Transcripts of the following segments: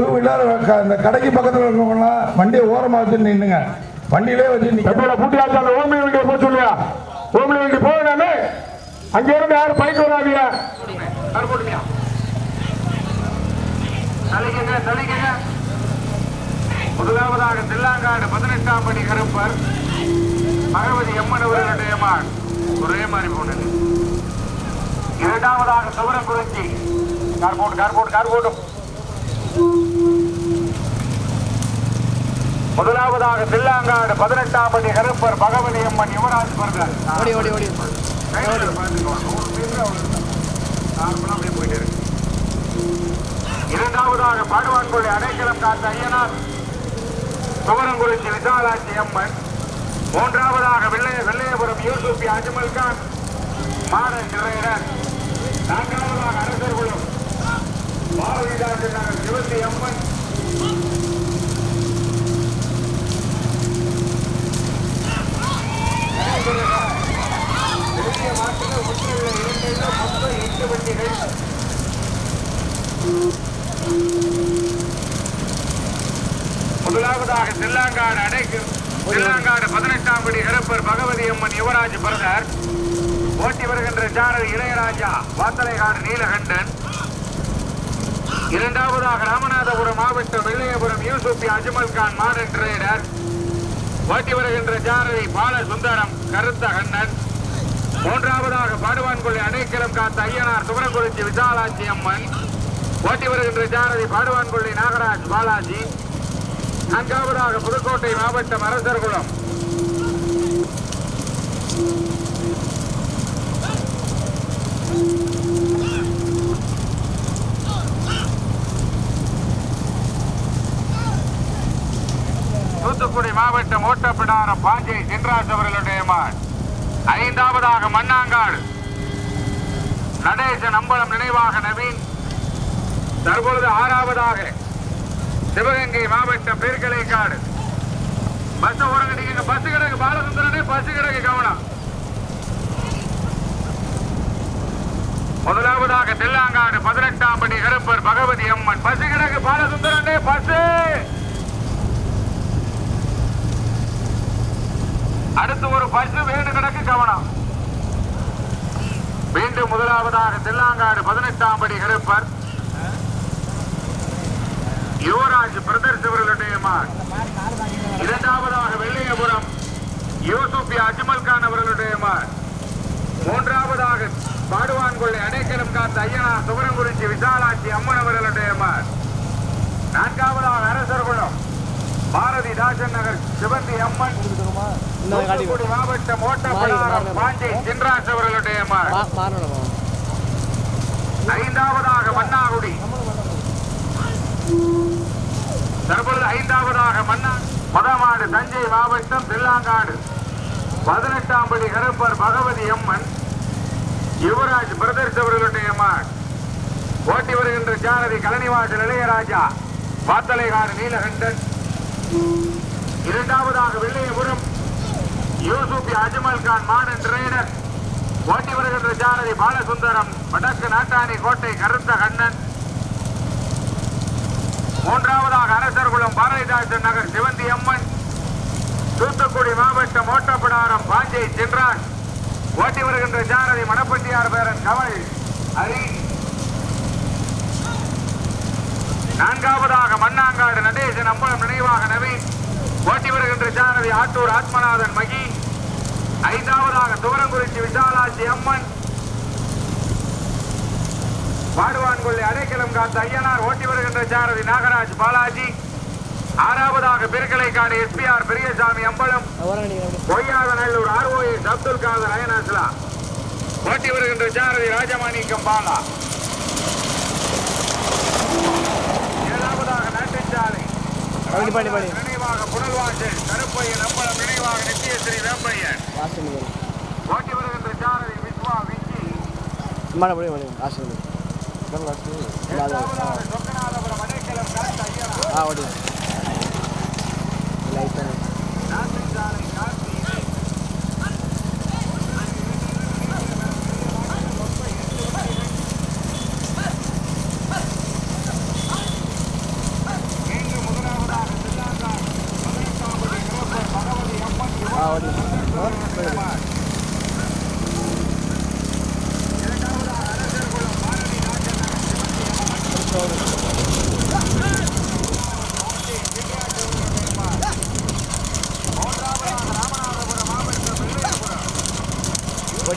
Two wheeler இந்த கடைக்கு பக்கத்தில் இருக்கவங்கலாம் வண்டியை ஓரமாக வச்சு நின்னுங்க. வண்டியிலே வச்சு நிற்க பூட்டியாச்சு அந்த ஓமி வண்டியை போக சொல்லியா? ஓமி வண்டி போகணுமே அங்க இருந்து யாரும் பைக் தலிக்குங்க முதலாவதாக தில்லாங்காடு பதினெட்டாம் படி கருப்பர் பகவதி எம்மன் அவர்களுடைய மகன் ஒரே மாதிரி போனது இரண்டாவதாக சுவரங்குறிச்சி கார் போட்டு கார் போட்டு கார் போட்டும் முதலாவதாக தில்லாங்காடு பதினெட்டாம் படி கருப்பர் பகவதி அம்மன் யுவராஜ் பர்கர் ஓடி ஓடி ஓடி. இரண்டாவதாக பாடுவான்கொள்ளி அடைக்கலம் காத்த ஐயனார் சுவரங்குறிச்சி விசாலாட்சி அம்மன். மூன்றாவதாக வெள்ளைய வெள்ளையபுரம் யூசுப் அஜ்மல் கான். நிறையர் நான்காவதாக அரசர்குளம் பாரதிதாசன் அம்மன் பெரிய இரண்டில் மொத்தம் எட்டு வண்டிகள் முதலாவதாக செல்லாங்காடு அடைக்கு செல்லாங்காடு பதினெட்டாம் படி இறப்பர் பகவதி அம்மன் யுவராஜ் பரதர் ஓட்டி வருகின்ற ஜாரதி இளையராஜா வாத்தலைகாடு நீலகண்டன் இரண்டாவதாக ராமநாதபுரம் மாவட்டம் வெள்ளையபுரம் யூசுப் அஜ்மல் கான் மாடர்ன் ட்ரேடர். ஓட்டி வருகின்ற ஜாரதி பாலசுந்தரம் கருத்த கண்ணன். மூன்றாவதாக பாடுவான்கொள்ளி அணைக்கிழம் காத்த ஐயனார் சுவரங்குறிச்சி விசாலாட்சி அம்மன். ஓட்டி வருகின்ற ஜாரதி பாடுவான்கொள்ளி நாகராஜ் பாலாஜி. நான்காவதாக புதுக்கோட்டை மாவட்டம் அரசர்குளம் தூத்துக்குடி மாவட்டம் ஓட்டப்பிடாரம் பாஞ்சை சின்ராஜ் அவர்களுடைய மகன் ஐந்தாவதாக மண்ணாங்காடு நடேசன் அம்பலம் நினைவாக நவீன். தற்பொழுது ஆறாவதாக சிவகங்கை மாவட்டம் பேர்கலைக்காடு. பஸ் ஓரங்க பஸ் கிடக்கு பாலசுந்தரனே பஸ் கிடக்கு கவனம். முதலாவதாக தெல்லாங்காடு பதினெட்டாம் படி கருப்பர் பகவதி அம்மன். பஸ் கிடக்கு பாலசுந்தரனே பஸ் அடுத்து ஒரு பசு வேண்டு கிடக்கு கவனம். மீண்டும் முதலாவதாக தெல்லாங்காடு பதினெட்டாம் படி கருப்பர் யுவராஜ் பிரதர்ஸ் அவர்களுடைய இரண்டாவதாக வெள்ளையபுரம் யூசுப் அஜ்மல் கான் அவர்களுடைய மகன் மூன்றாவதாக பாடுவான்கொள்ளை அடைக்கலம் காத்த ஐயனா சுவரங்குறிச்சி விசாலாட்சி அம்மன் அவர்களுடைய மகன் நான்காவதாக அரசர்குளம் பாரதி தாசன் நகர் சிவந்தி அம்மன். மாவட்டம் ஓட்டப்படாரம் பாஞ்சை சின்ராஜ் அவர்களுடைய ஐந்தாவதாக மன்னாகுடி தற்பொழுது ஐந்தாவதாக மன்னா மதமாடு தஞ்சை மாவட்டம் தில்லாங்காடு. பதினெட்டாம் படி கருப்பர் பகவதி அம்மன் யுவராஜ் பிரதர்ஸ் அவர்களுடைய மகன் ஓட்டி வருகின்ற ஜாரதி கலனிவாசல் இளையராஜா வாத்தலைகாடு நீலகண்டன். இரண்டாவதாக வெள்ளையபுரம் யூசுப் அஜ்மல் கான் மாடன் ட்ரெய்னர் ஓட்டி வருகின்ற ஜானதி பாலசுந்தரம் வடக்கு நாட்டாணி கோட்டை கருத்த கண்ணன். மூன்றாவதாக அரசர்குளம் பாரதிதாசன் நகர் சிவந்தி அம்மன். தூத்துக்குடி மாவட்டம் ஓட்டப்படாரம் பாஞ்சை சென்றான். ஓட்டி வருகின்ற ஜானதி மணப்பட்டியார் பேரன் கமல் ஹரி. நான்காவதாக மண்ணாங்காடு நடேசன் அம்பலம் நினைவாக நவீன். ஓட்டி வருகின்ற ஜானவி ஆட்டூர் ஆத்மநாதன் மகி. ஐந்தாவதாக துவரங்குறிச்சி விசாலாட்சி அம்மன். பாடுவான்கொள்ளை அடைக்கலம் காத்த ஐயனார் ஓட்டி வருகின்ற ஜாரதி நாகராஜ் பாலாஜி. ஆறாவதாக பெருக்கலைக்காடு எஸ்பிஆர் பெரியசாமி அம்பலம். பொய்யாத நல்லூர் ஆர்ஓஎஸ் அப்துல் காதர் அயனாஸ்லா. ஓட்டி வருகின்ற சாரதி ராஜமாணிக்கம் பாலா. பாடி பாடி பாடி நினைவாக புனல்வாசல் கருப்பையன் அம்பலம் நினைவாக நித்தியஸ்ரீ வேம்பையன் வாசல் ஓட்டி வருகின்ற ஜாரதி விஸ்வா விக்கி. மாட முடியும் முடியும் வாசல் சொக்கநாதபுரம் அடைக்கலம் காத்த ஐயனார் ஆ ஓடி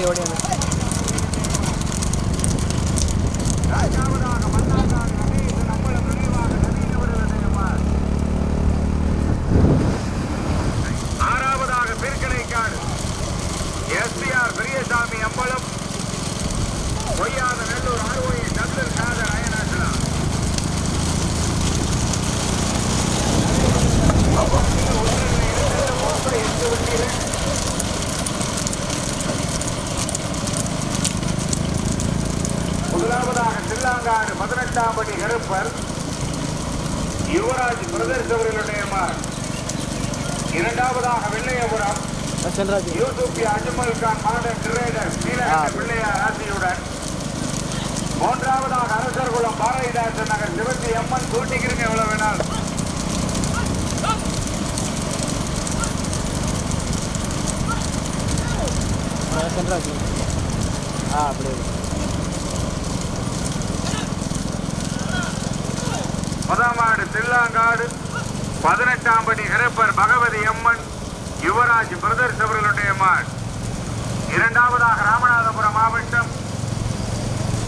ஓடி ஓடி வந்து ஆறாவதாக Pirkalaikkadu SPR Periyasamy Ambalam Poyyathanallur ROA Chandran Khader அயனாச்சலாம் முதலாவதாக சில்லாங்காடு பதினெட்டாம் படி கருப்பர் யுவராஜ் பிரதர்ஸ் அவர்களுடைய மகன். இரண்டாவதாக வெள்ளையபுரம். சென்றாஜ் யூசுப் அஜ்மல் கான் மாடர்ன் ட்ரேடர் நீலகண்ட பிள்ளையார் ஆசியுடன். மூன்றாவதாக அரசர்குளம் பாரதிதாசன் நகர் சிவந்தி அம்மன் கூட்டிக்கிறீங்க எவ்வளவு வேணாலும் சென்றாஜ் ஆ அப்படியே. முதமாடு தில்லாங்காடு பதினெட்டாம் படி கருப்பர் பகவதி அம்மன் யுவராஜ் பிரதர்ஸ் அவர்களுடைய மாட் இரண்டாவதாக ராமநாதபுரம் மாவட்டம்.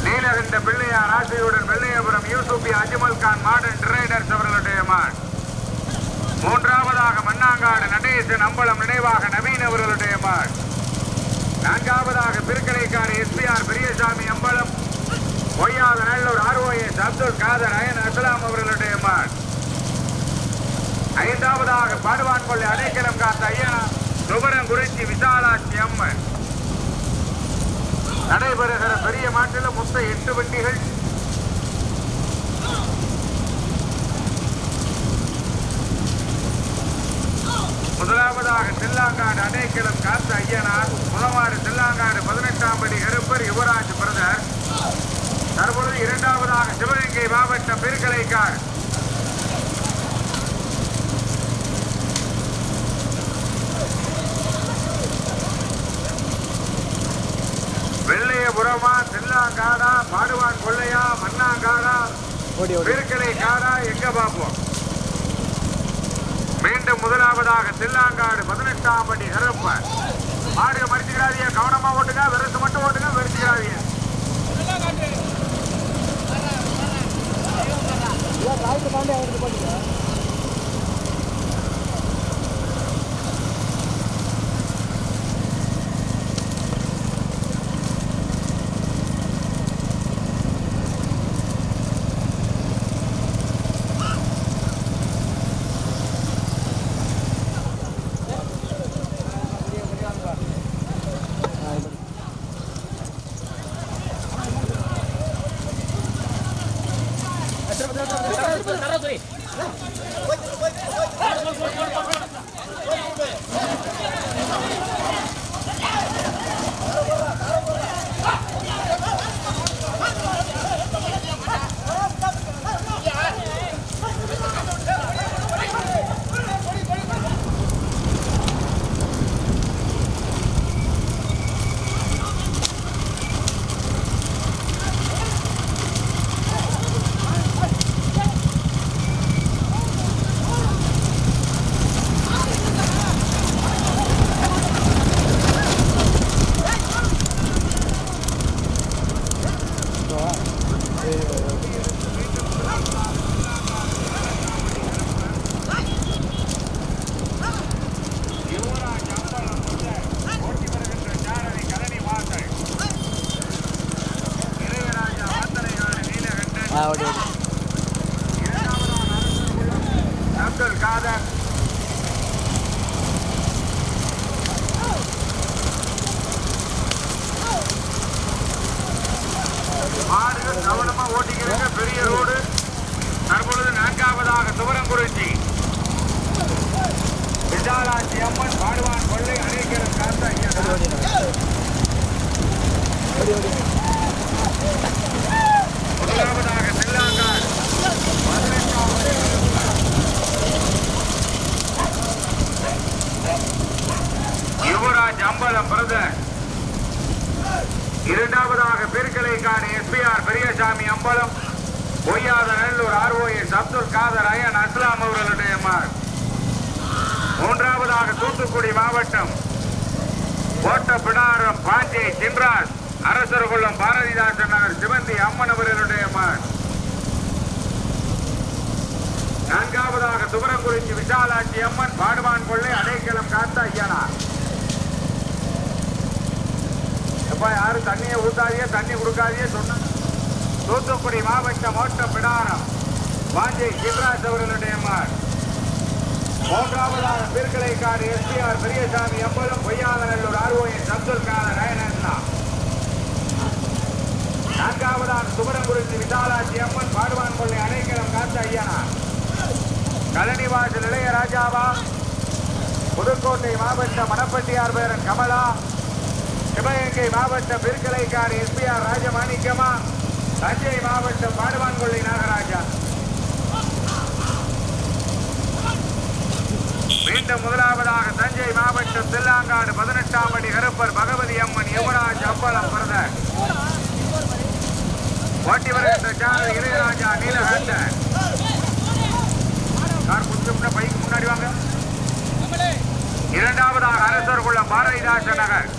நீலகண்ட பிள்ளையார் ஆசையுடன் வெள்ளையபுரம் யூசுபி அஜ்மல் கான் மாடன் ட்ரேடர்ஸ் அவர்களுடைய மாட் மூன்றாவதாக மண்ணாங்காடு நடேசன் அம்பலம் நினைவாக நவீன் அவர்களுடைய மாட் நான்காவதாக Pirkalaikkadu SPR Periyasamy Ambalam. பொய்யாத Nallur ROS Abdul Kader iron Aslam அவர்களுடைய மாட் ஐந்தாவதாக பாடுவான் கொள்ளை அடைக்கலம் காத்த ஐயா சுபரம் குறிச்சி விசாலாட்சி அம்மன். நடைபெறுகிற பெரிய மாட்டில் மொத்த எட்டு வண்டிகள். முதலாவதாக தில்லாங்காடு அடைக்கலம் காத்த ஐயனார் முதலாவது தில்லாங்காடு பதினெட்டாம் படி கருப்பர் யுவராஜ் பிரதர் தற்பொழுது இரண்டாவதாக சிவகங்கை பெருக்கலைக்காடு வெள்ளையபுரமா தில்லாங்காடா பாடுவான் கொள்ளையா மண்ணாங்காடா பெருக்கலை காடா எங்க பார்ப்போம்? மீண்டும் முதலாவதாக தில்லாங்காடு பதினெட்டாம் படி கருப்ப மாடுக மறிச்சுக்கிறாதீங்க கவனமா ஓட்டுங்க வெறுத்து மட்டும் ஓட்டுங்க வெறுத்துக்கிறாதீங்க. ராய்க்கு தாண்டி அவருக்கு போட்டுங்க யுவராஜ் அம்பலம் ஓட்டி வருகின்ற சாரதி கலனி வாசல் இளையராஜா வாத்தனைகாடு நீலகண்டன் ஆ ஓடி ஓடி இரண்டாவதாக அரசர் குளம் அப்துல் காதர் வேகமாக கவனமா ஓட்டிக்கிறீங்க பெரிய ரோடு. தற்பொழுது நான்காவதாக துவரங்குறிச்சி. விசாலாட்சி அம்மன் பாடுவான் கொள்ளை அணைக்கிறது காத்த ஐயா முதலாவதாக செல்லாங்காடு பதினெட்டாம் யுவராஜ் அம்பலம் பிரதர் இரண்டாவதாக Perukkalaikkadu SPR Periyasamy Ambalam பொய்யாத Nallur ROS Abdul Kader iron Aslam அவர்களுடைய மார். மூன்றாவதாக தூத்துக்குடி மாவட்டம் ஓட்டப்பிடாரம் பாஞ்சை சின்ராஸ் அரசர்குளம் பாரதிதாசன் நகர் சிவந்தி அம்மன் அவர்களுடைய மார். நான்காவதாக துவரங்குறிச்சி விசாலாட்சி அம்மன் பாடுவான் கொள்ளை அடைக்கலம் காத்த ஐயனா எப்பா யாரும் தண்ணியை ஊத்தாதீங்க தண்ணி கொடுக்காதியே சொன்ன தூத்துக்குடி மாவட்டம் ஓட்டம் பிடாரம் வாஞ்சை சிவராஜ் அவர்களுடைய மார். மூன்றாவதாக திருக்கலைக்காடு எஸ்பிஆர் பெரியசாமி அம்பலம் பொய்யாதநல்லூர் ஆர்வோயின் அப்துல் காதர் ரயனண்ணா நான்காவதாக சுமரங்குறிச்சி விசாலாட்சி அம்மன் பாடுவான் கொள்ளை அடைக்கலம் காத்த ஐயனா. கலனிவாசல் இளையராஜாவா. புதுக்கோட்டை மாவட்ட மணப்பட்டியார் பேரன் கமலா. சிவகங்கை மாவட்ட பிற்கலைக்காடு எஸ்பிஆர் ராஜமாணிக்கமா தஞ்சை மாவட்டம் பாடுவான்கொள்ளை நாகராஜா. மீண்டும் முதலாவதாக தஞ்சை மாவட்டம் தில்லாங்காடு பதினெட்டாம் அடி கருப்பர் பகவதி அம்மன் யுவராஜ் அம்பலம் பிறந்த ஓட்டி வருகின்ற ஜானகி இளையராஜா நீலகண்ட. கார் கொஞ்சம் பைக்கு முன்னாடி வாங்க. இரண்டாவதாக அரசர் குளம் பாரதிதாசன் நகர்.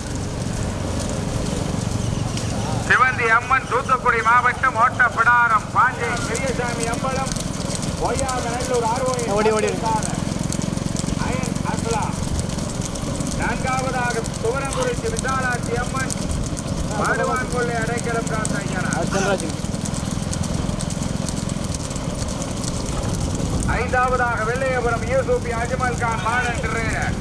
சிவந்தி அம்மன் தூத்துக்குடி மாவட்டம் ஓட்டப்பிடாரம் பாஞ்சை பெரியசாமி அம்பலம் ஒய்யாக நல்லூர் ஆர்வம் ஓடி, ஓடி. அயன் அஸ்லாம் நான்காவதாக துவரங்குறிச்சி விசாலாட்சி அம்மன் பாடுவான் கொள்ளை அடைக்கலம் காத்த ஐயனா ஐந்தாவதாக வெள்ளையபுரம் யூசுபி அஜ்மல் கான் மாடர்ன் ட்ரேடர்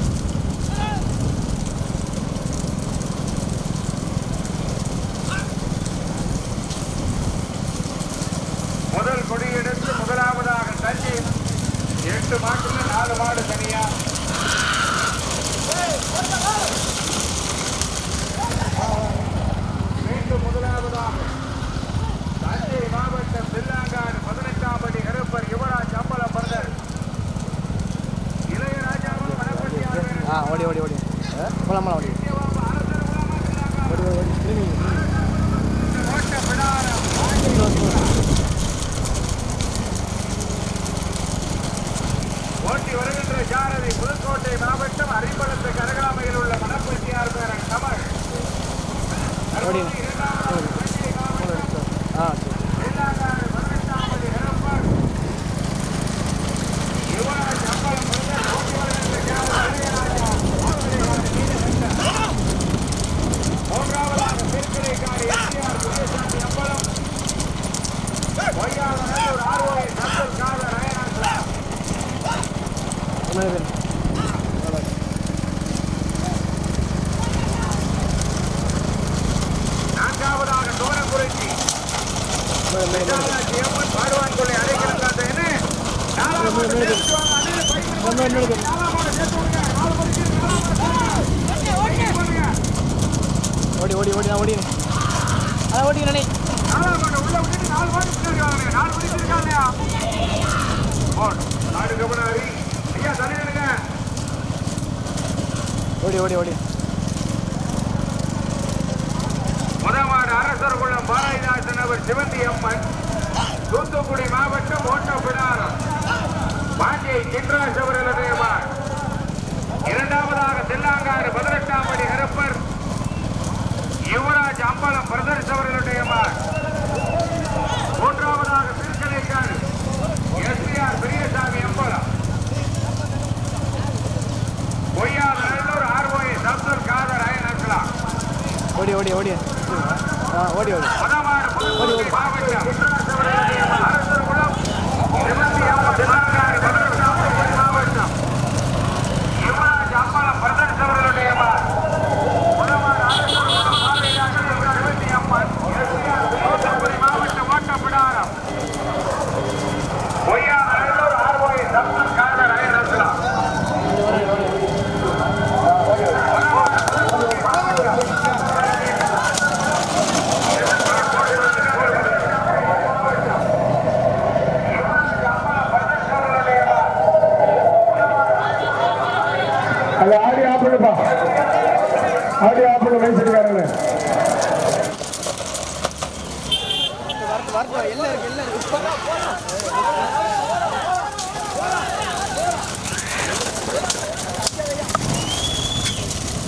முதல் கொடியெடுத்து முதலாவதாக தஞ்சை எட்டு மாட்டுல நாலு மாடு தனியா மீண்டும் முதலாவதாக தஞ்சை மாவட்டம் தில்லாங்காடு பதினெட்டாம் படி கருப்பர் யுவராஜ் அம்பலம் பிரதர் இளையராஜாவும் மணப்பட்டியார் ஆ ஓடி ஓடி ஓடி போலாம் போலாம் ஓடி ஓடி ஓடி ஓடி திரும்பி ஓட்ட பிடாரம் ஓட்டி வருகின்ற ஜாரதி புதுக்கோட்டை மாவட்டம் அரிப்படத்து கருகாமையில் உள்ள மணப்பட்டியார் பேரன் கமல் ஓடி இரண்டாவது தஞ்சை மாவட்டம் ஆ சரி தில்லாங்காடு பதினெட்டாம் படி கருப்பர் யுவராஜ் அம்பலம் பிரதர் ஓட்டி வருகின்ற ஜாரதி இளையராஜா மூன்றாவதாக திருக்கடைக்காடு எஸ்டிஆர் துரைசாமி அம்பலம் பொய்யாத நல்லூர் ஆர்ஓஐ அப்துல் காதர் அயனாஸ்லா என்ன பேர் நான்காவதாக தோரக்குறிச்சி விசாலாட்சி அம்மன் பாடுவான் கொள்ளை அடைக்கலம் காத்த என்ன நாலாம் மாடு சேர்த்து வாங்க, அணில பைக்கு போட்டு நாலாம் மாடு சேர்த்து விடுங்க. நாலு மணிக்கு நாலாம் மாடு போடுங்க. ஓடி ஓடி ஓடி ஓடி அதான் ஓடி நானே உள்ள விட்டுட்டு நாலு மாடு பின்னாடி நாலு மணிக்கு இருக்காங்கயா. ஓடி ஓடி ஓடி முதமாடு அரசர் குளம் பாரதிதாசன் அவர் சிவந்தி அம்மன் தூத்துக்குடி மாவட்டம் ஓட்டப்பிடாரம் பாண்டியை சின்ராஜ் அவர்களுடைய மகன். இரண்டாவதாக தெல்லாங்காடு பதினெட்டாம் படி ஹரப்பர் யுவராஜ் அம்பலம் பிரதர்ஷ் அவர்களுடைய மூன்றாவதாக Thirukalaikadu SPR Periyasamy Ambalam. பொய்யாத Nallur ROS Abdul Kader iron Aslam ஓடி ஓடி ஓடி. ஆ ஓடி ஓடி. மதமாடு